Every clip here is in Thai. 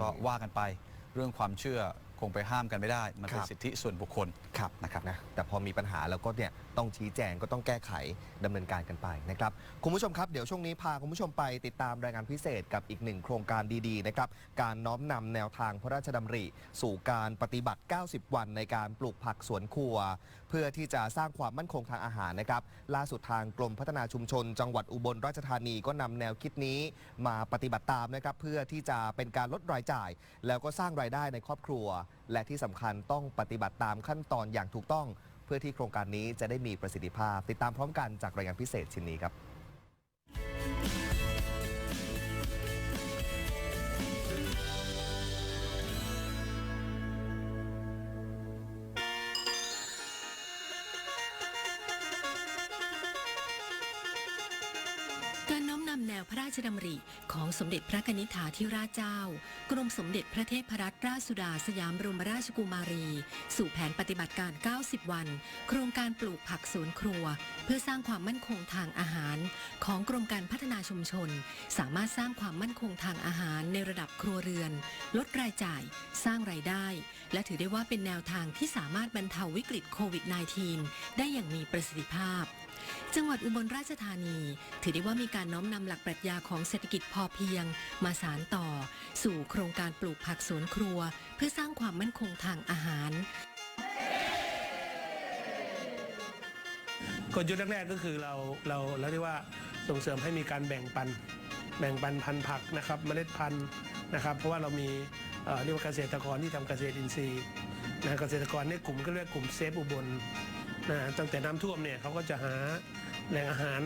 ก็ว่ากันไปเรื่องความเชื่อคงไปห้ามกันไม่ได้ มันเป็นครับ สิทธิส่วนบุคคล ครับนะครับนะแต่พอมีปัญหาแล้วก็เนี่ยต้องชี้แจงก็ต้องแก้ไขดำเนินการกันไปนะครับคุณผู้ชมครับเดี๋ยวช่วงนี้พาคุณผู้ชมไปติดตามรายงานพิเศษกับอีกหนึ่งโครงการดีๆนะครับการน้อมนำแนวทางพระราชดำริ สู่การปฏิบัติ 90 วันในการปลูกผักสวนครัวเพื่อที่จะสร้างความมั่นคงทางอาหารนะครับ ล่าสุดทางกรมพัฒนาชุมชน จังหวัดอุบลราชธานีก็นำแนวคิดนี้มาปฏิบัติตามนะครับ เพื่อที่จะเป็นการลดรายจ่าย แล้วก็สร้างรายได้ในครอบครัว และที่สำคัญต้องปฏิบัติตามขั้นตอนอย่างถูกต้อง เพื่อที่โครงการนี้จะได้มีประสิทธิภาพ ติดตามพร้อมกันจากรายงานพิเศษชิ้นนี้ครับ น้อมนำแนวพระราชดำริของสมเด็จพระนิษฐาธิราชเจ้า กรมสมเด็จพระเทพรัตนราชสุดาสยามบรมราชกุมารี สู่แผนปฏิบัติการ 90 วัน โครงการปลูกผักสวนครัว เพื่อสร้างความมั่นคงทางอาหาร ของกรมการพัฒนาชุมชน สามารถสร้างความมั่นคงทางอาหารในระดับครัวเรือน ลดรายจ่าย สร้างรายได้ และถือได้ว่าเป็นแนวทางที่สามารถบรรเทาวิกฤตโควิด -19 ได้อย่างมีประสิทธิภาพ จังหวัดอุบลราชธานี ถือได้ว่ามีการน้อมนำหลักปรัชญาของเศรษฐกิจพอเพียง มาสานต่อ สู่โครงการปลูกผักสวนครัว เพื่อสร้างความมั่นคงทางอาหารกลยุทธ์แรกๆก็คือเราเราเราเรียกว่าส่งเสริมให้มีการแบ่งปัน แบ่งปันพันธุ์ผักนะครับเมล็ดพันธุ์นะครับ เพราะว่าเรามีเเรียกว่าเกษตรกรที่ทำเกษตรอินทรีย์นะเกษตรกรในกลุ่มก็เรียกกลุ่มเซฟอุบล นะตั้งแต่น้ำท่วมเนี่ยเขาก็จะหาแหล่งอาหาร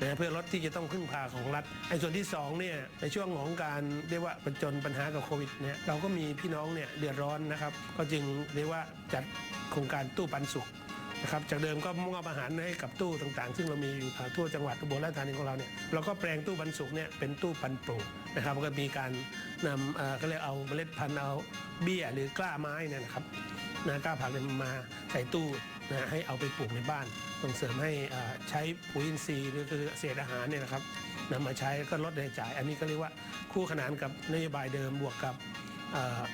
นะเพื่อลดที่จะต้องพึ่งพาของรัฐไอ้ส่วนที่สองเนี่ยในช่วงของการเรียกว่าประจนปัญหากับโควิดเนี่ยเราก็มีพี่น้องเนี่ยเดือดร้อนนะครับ ก็จึงเรียกว่าจัดโครงการตู้ปันสุขนะครับจากเดิมก็มอบอาหารให้กับตู้ต่างๆ ซึ่งเรามีอยู่ทั่วจังหวัดอุบลราชธานีของเราเนี่ยเราก็แปลงตู้บรรสุกเนี่ยเป็นตู้ปันปลูกนะครับก็มีการนำเออก็เรียกเอาเมล็ดพันธุ์เอาเบี้ยหรือกล้าไม้เนี่ยนะครับนะกล้าผักเนี่ยมาใส่ตู้ นะให้เอาไปปลูกในบ้าน ส่งเสริมให้ใช้ปุ๋ยอินทรีย์หรือคือเศษอาหารเนี่ยนะครับนำมาใช้ก็ลดรายจ่าย อันนี้ก็เรียกว่าคู่ขนานกับนโยบายเดิมบวกกับ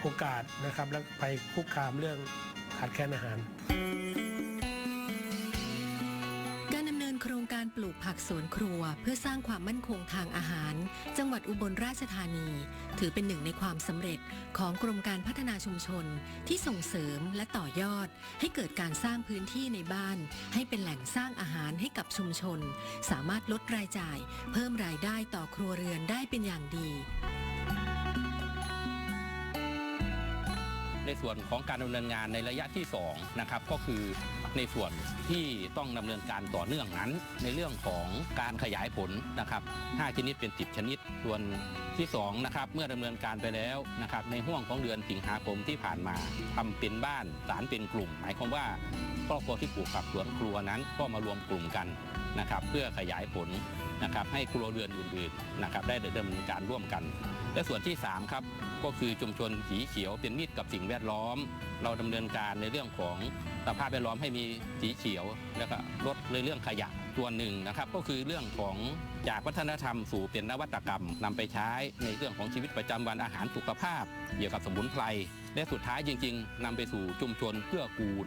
โอกาสนะครับและภัยคุกคามเรื่องขาดแคลนอาหารการ การปลูกผักสวนครัวเพื่อสร้างความมั่นคงทางอาหาร จังหวัดอุบลราชธานี ถือเป็นหนึ่งในความสำเร็จของกรมการพัฒนาชุมชน ที่ส่งเสริมและต่อยอด ให้เกิดการสร้างพื้นที่ในบ้าน ให้เป็นแหล่งสร้างอาหารให้กับชุมชน สามารถลดรายจ่าย เพิ่มรายได้ต่อครัวเรือนได้เป็นอย่างดี ในส่วนของการดำเนินงานในระยะที่2นะครับก็คือในส่วนที่ต้องดำเนินการต่อเนื่องนั้น ในเรื่องของการขยายผลนะครับ5ชนิดเป็น 10 ชนิด ส่วนที่2นะครับเมื่อดำเนินการไปแล้วนะครับในห่วงของเดือนสิงหาคมที่ผ่านมาทำเป็นบ้านสารเป็นกลุ่ม หมายความว่าครอบครัวที่ปลูกผักสวนครัวนั้นก็มารวมกลุ่มกันนะครับเพื่อขยายผล นะครับให้ครัวเรือนอื่นๆนะครับได้ดำเนินการร่วมกัน และส่วนที่3ครับก็คือชุมชนสีเขียวเป็นมิตรกับสิ่งแวดล้อม เราดำเนินการในเรื่องของสภาพแวดล้อมให้มีสีเขียวแล้วก็ลดในเรื่องขยะส่วนหนึ่งนะครับก็คือเรื่องของ จากวัฒนธรรมสู่เป็นนวัตกรรมนำไปใช้ในเรื่องของชีวิตประจำวันอาหารสุขภาพ เกี่ยวกับสมุนไพรและสุดท้ายจริง ๆนำไปสู่ชุมชนเพื่อกูล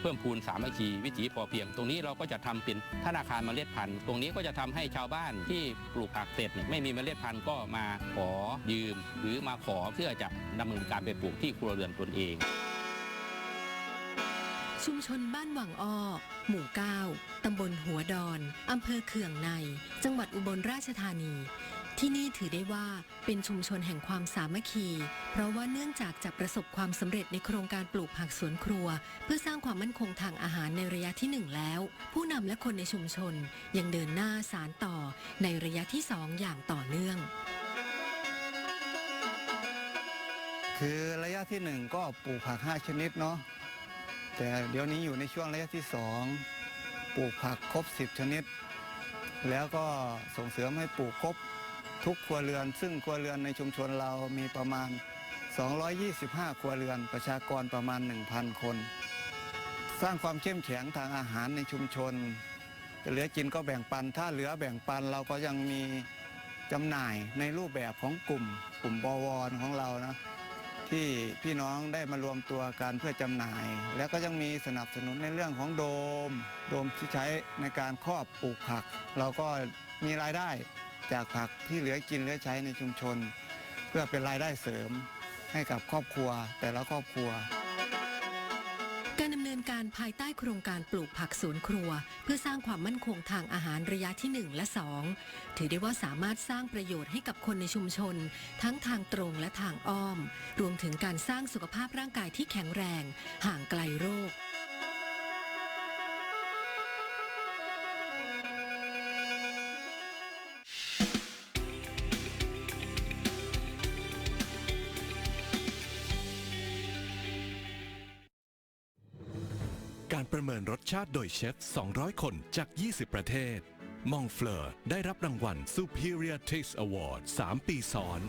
เพิ่มพูนสามัคคีวิถีพอเพียง ตรงนี้เราก็จะทำเป็นธนาคารเมล็ดพันธุ์ตรงนี้ก็จะทำให้ชาวบ้านที่ปลูกผักเสร็จไม่มีเมล็ดพันธุ์ก็มาขอยืม หรือมาขอเพื่อจะดำเนินการไปปลูกที่ครัวเรือนตนเอง ชุมชนบ้านหวังอ้อ หมู่ 9 ตำบลหัวดอน อำเภอเขื่องใน จังหวัดอุบลราชธานี ที่นี่ถือได้ว่าเป็นชุมชนแห่งความสามัคคี เพราะว่าเนื่องจากจะประสบความสำเร็จในโครงการปลูกผักสวนครัว เพื่อสร้างความมั่นคงทางอาหารในระยะที่1แล้ว ผู้นำและคนในชุมชนยังเดินหน้าสารต่อในระยะที่2ออย่างต่อเนื่องคือระยะที่หนึ่งก็ปลูกผัก 5 ชนิดเนาะ แต่เดี๋ยวนี้อยู่ในช่วงระยะที่สองปลูกผักครบ 10 ชนิด แล้วก็ส่งเสริมให้ปลูกครบทุกครัวเรือน ซึ่งครัวเรือนในชุมชนเรามีประมาณ 225 ครัวเรือน ประชากรประมาณ 1,000 คน สร้างความเข้มแข็งทางอาหารในชุมชน เหลือกินก็แบ่งปัน ถ้าเหลือแบ่งปันเราก็ยังมีจำหน่ายในรูปแบบของกลุ่ม กลุ่มบวรของเรานะ ที่พี่น้องได้มารวมตัวกันเพื่อจำหน่าย แล้วก็ยังมีสนับสนุนในเรื่องของโดม โดมที่ใช้ในการครอบปลูกผัก เราก็มีรายได้จากผักที่เหลือกินเหลือใช้ในชุมชน เพื่อเป็นรายได้เสริมให้กับครอบครัวแต่ละครอบครัว การดำเนินการภายใต้โครงการปลูกผักสวนครัว เพื่อสร้างความมั่นคงทางอาหารระยะที่ 1 และ 2 ถือได้ว่าสามารถสร้างประโยชน์ให้กับคนในชุมชน ทั้งทางตรงและทางอ้อม รวมถึงการสร้างสุขภาพร่างกายที่แข็งแรง ห่างไกลโรค การประเมินรสชาติโดยเชฟ 200 คนจาก 20 ประเทศ มองเฟลอร์ได้รับรางวัล Superior Taste Award 3 ปีซ้อน